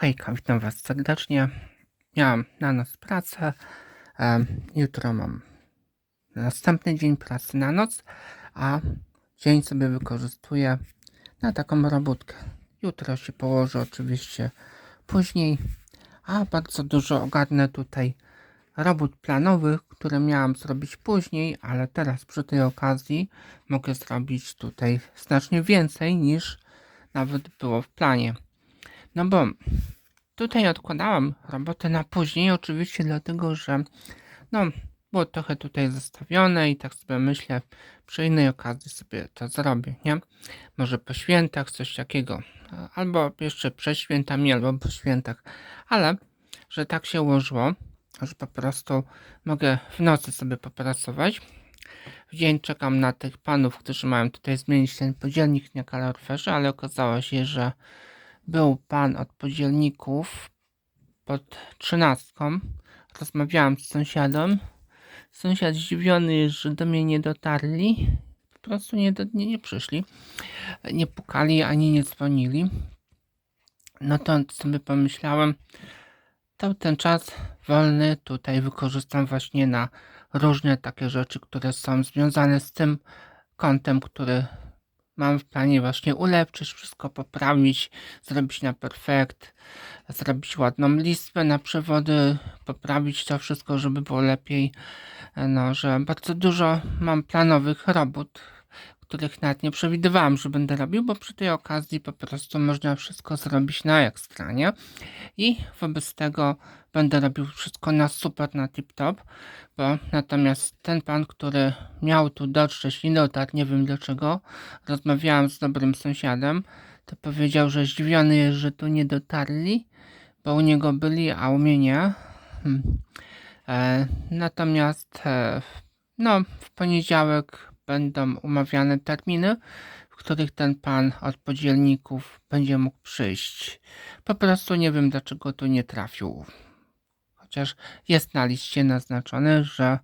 Hejka, witam Was serdecznie. Miałam na noc pracę. Jutro mam następny dzień pracy na noc, a dzień sobie wykorzystuję na taką robótkę. Jutro się położę oczywiście później, a bardzo dużo ogarnę tutaj robót planowych, które miałam zrobić później, ale teraz przy tej okazji mogę zrobić tutaj znacznie więcej niż nawet było w planie. No bo tutaj odkładałam robotę na później, oczywiście dlatego, że no było trochę tutaj zostawione i tak sobie myślę, przy innej okazji sobie to zrobię, nie? Może po świętach coś takiego, albo jeszcze przed świętami, albo po świętach, ale że tak się ułożyło, że po prostu mogę w nocy sobie popracować. W dzień czekam na tych panów, którzy mają tutaj zmienić ten podzielnik na kaloryferze, ale okazało się, że był pan od podzielników pod trzynastką. Rozmawiałam z sąsiadem. Sąsiad zdziwiony że do mnie nie dotarli. Po prostu nie, do, nie, nie przyszli. Nie pukali ani nie dzwonili. No to sobie pomyślałem, to ten czas wolny tutaj wykorzystam właśnie na różne takie rzeczy, które są związane z tym kątem, który mam w planie właśnie ulepszyć, wszystko poprawić, zrobić na perfekt, zrobić ładną listę na przewody, poprawić to wszystko, żeby było lepiej. No, że bardzo dużo mam planowych robót, których nawet nie przewidywałam, że będę robił, bo przy tej okazji po prostu można wszystko zrobić na ekstra, nie? I wobec tego będę robił wszystko na super, na tip-top, bo natomiast ten pan, który miał tu dotrzeć, nie dotarł, nie wiem dlaczego, rozmawiałam z dobrym sąsiadem, to powiedział, że zdziwiony jest, że tu nie dotarli, bo u niego byli, a u mnie nie. Hmm. E, natomiast e, no, w poniedziałek będą umawiane terminy, w których ten pan od podzielników będzie mógł przyjść. Po prostu nie wiem, dlaczego tu nie trafił. Chociaż jest na liście naznaczone, że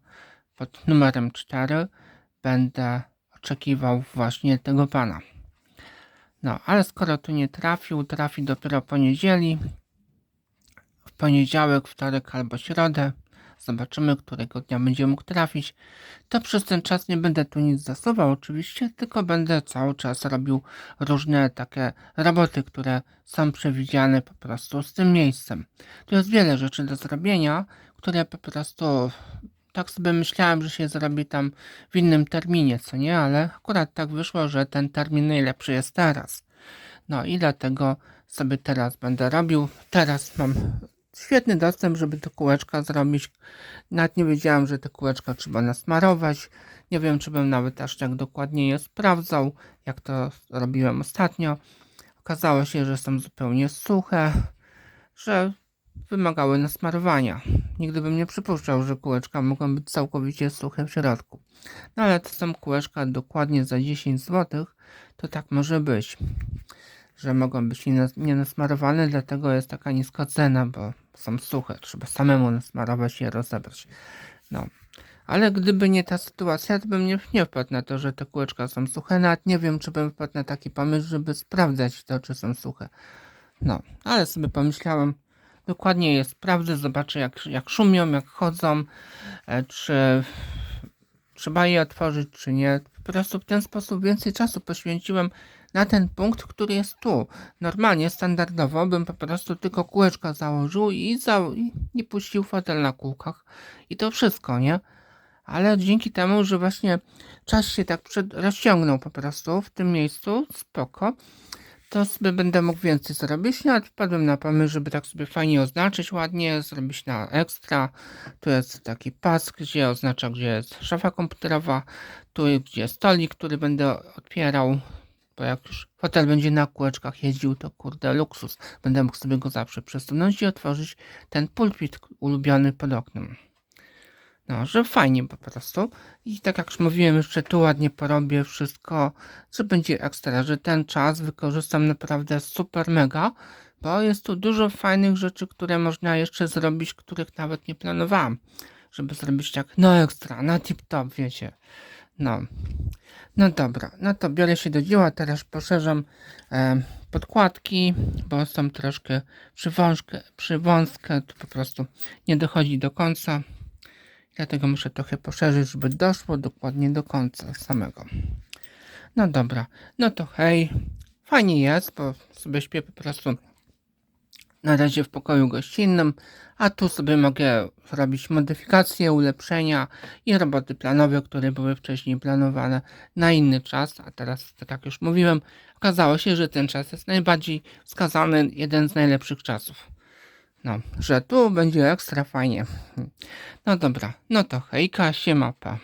pod numerem 4 będę oczekiwał właśnie tego pana. No, ale skoro tu nie trafił, trafi dopiero poniedzieli, w poniedziałek, wtorek albo środę, zobaczymy, którego dnia będzie mógł trafić, to przez ten czas nie będę tu nic zasuwał oczywiście, tylko będę cały czas robił różne takie roboty, które są przewidziane po prostu z tym miejscem. Tu jest wiele rzeczy do zrobienia, które po prostu tak sobie myślałem, że się zrobi tam w innym terminie, co nie, ale akurat tak wyszło, że ten termin najlepszy jest teraz. No i dlatego sobie teraz będę robił. Teraz mam świetny dostęp, żeby te kółeczka zrobić. Nawet nie wiedziałem, że te kółeczka trzeba nasmarować. Nie wiem, czy bym nawet aż tak dokładnie je sprawdzał, jak to robiłem ostatnio. Okazało się, że są zupełnie suche, że wymagały nasmarowania. Nigdy bym nie przypuszczał, że kółeczka mogą być całkowicie suche w środku. No ale to są kółeczka dokładnie za 10 zł, to tak może być że mogą być nienasmarowane, dlatego jest taka niska cena, bo są suche, trzeba samemu nasmarować i je rozebrać. No. Ale gdyby nie ta sytuacja, to bym nie, nie wpadł na to, że te kółeczka są suche. Nawet nie wiem, czy bym wpadł na taki pomysł, żeby sprawdzać to, czy są suche. No, ale sobie pomyślałem, dokładnie je sprawdzę, zobaczę jak, jak szumią, jak chodzą, e, czy trzeba je otworzyć, czy nie. Po prostu w ten sposób więcej czasu poświęciłem na ten punkt, który jest tu. Normalnie, standardowo bym po prostu tylko kółeczka założył i, za, i puścił fotel na kółkach. I to wszystko, nie? Ale dzięki temu, że właśnie czas się tak rozciągnął po prostu w tym miejscu, spoko, to sobie będę mógł więcej zrobić. Nawet wpadłem na pomysł, żeby tak sobie fajnie oznaczyć ładnie, zrobić na ekstra. Tu jest taki pas, gdzie oznacza, gdzie jest szafa komputerowa, tu gdzie jest stolik, który będę otwierał, bo jak już fotel będzie na kółeczkach jeździł, to kurde luksus. Będę mógł sobie go zawsze przesunąć i otworzyć ten pulpit ulubiony pod oknem. No, że fajnie po prostu. I tak jak już mówiłem, jeszcze tu ładnie porobię wszystko, że będzie ekstra, że ten czas wykorzystam naprawdę super mega, bo jest tu dużo fajnych rzeczy, które można jeszcze zrobić, których nawet nie planowałem. Żeby zrobić tak, no ekstra, na tip top, wiecie. No. No dobra, no to biorę się do dzieła, teraz poszerzam e, podkładki, bo są troszkę przywążkę, przywąskie, to po prostu nie dochodzi do końca. Dlatego muszę trochę poszerzyć, żeby doszło dokładnie do końca samego. No dobra, no to hej. Fajnie jest, bo sobie śpię po prostu na razie w pokoju gościnnym, a tu sobie mogę zrobić modyfikacje, ulepszenia i roboty planowe, które były wcześniej planowane na inny czas, a teraz, tak jak już mówiłem, okazało się, że ten czas jest najbardziej wskazany, jeden z najlepszych czasów. No, że tu będzie ekstra fajnie. No dobra, no to hejka, siema, pa.